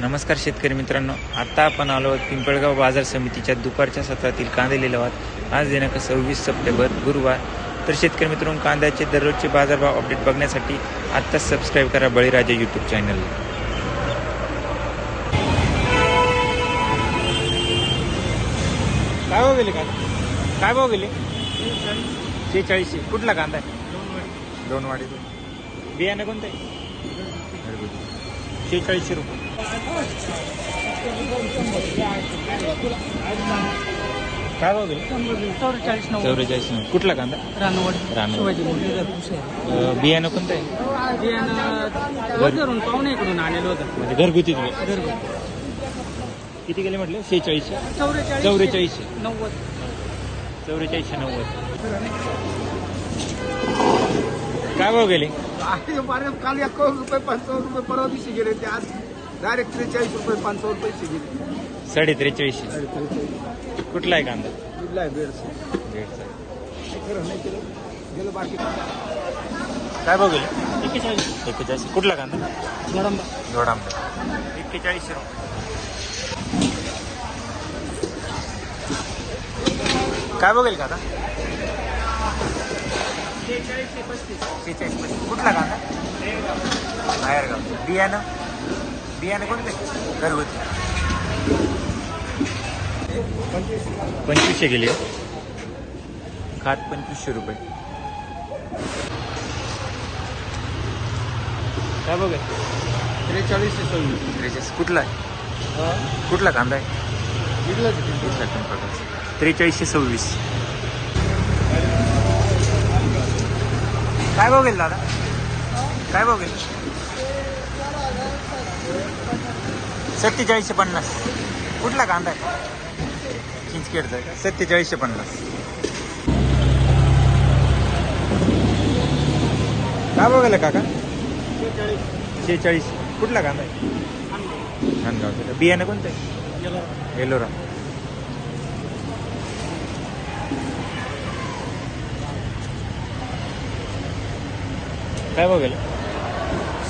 नमस्कार शेतकरी मित्रांनो. आता आपण आलो आहोत पिंपळगाव बाजार समितीच्या दुपारच्या सत्रातील कांदे लिलावात. आज दिनांक सव्वीस सप्टेंबर गुरुवार. तर शेतकरी मित्रांनो कांद्याचे दररोजचे बाजारभाव अपडेट बघण्यासाठी आत्ताच सबस्क्राईब करा बळीराजा यूट्यूब चॅनलला काय भाव गेले का काय भाव गेले? शेहेचाळीसशे. कुठला कांदा आहे? दोन वाडी. बियाणं कोणतं आहे? शेहेचाळीसशे रुपये. काय भाव गेले चौवेचाळीस नव्वद. चौवेचाळीस कुठला कांदा? रानवड. रानवड. शिवाजी मुरलीधर अं, बियाणं कोणतं आहे? बियाणं वजरून पाहुण्याकडून आलेलं होतं. म्हणजे घरगुतीच बी. घरगुती. किती गेले म्हटले? शेहेचाळीसशे? चौवेचाळीस चौवेचाळीसशे. नव्वद. चौवेचाळीसशे नव्वद. काय भाव गेले? काल एकावन्न रुपये पंचावन्न रुपये परवा दिवशी गेले ते आज डायरेक्ट त्रेचाळीस रुपये पंचावन्न पैसे गेले. साडे त्रेचाळीसशे कुठला आहे कांदा? कुठला आहे? बेडचं. बेडचा. खरं नाही केलं. गेलं बाकी. काय गेले एक्केचाळीस एक्केचाळीस कुठला कांदा? गोडंबा जोडांबा. एक्केचाळीसशे रुपये. काय बघेल का आता शेहेचाळीस पस्तीस. कुठला कांदा बाहेरगाव. बियाणं? बियाणं कोणते? घरगुती. पंचवीसशे गेली. खात पंचवीसशे रुपये. काय बघेल त्रेचाळीस ते सव्वीस त्रेचाळीस. कुठला? आहे कुठला कांदा आहे. त्रेचाळीसशे सव्वीस. काय बघेल दादा? काय बघेल? सत्तेचाळीसशे पन्नास. कुठला कांदा आहे? चिंचखेडचा सत्तेचाळीसशे पन्नास. काय बघेल काका? शेहेचाळीस. कुठला कांदा आहे? खानगावचा? बियाणं कोणतं आहे? एलोरा काय बघेल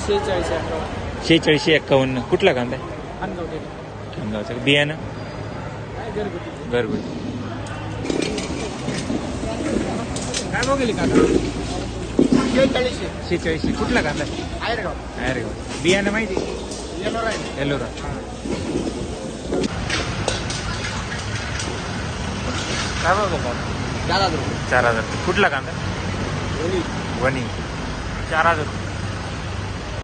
शेहेचाळीस अकरा. शेहेचाळीसशे एक्कावन्न कुठला कांदा आहे? अनगाव खानगावचा. का? बियाणं घरगुती? घरगुती. काय बघेल काका? शेहेचाळीसशे शेहेचाळीसशे कुठला कांदा आहे? आयरगाव. अरे वा. बियाणं माहिती? येणार आहे. एलोरा काय दादा चार हजार चार हजार. कुठला कांदा वणी चार हजार रुपये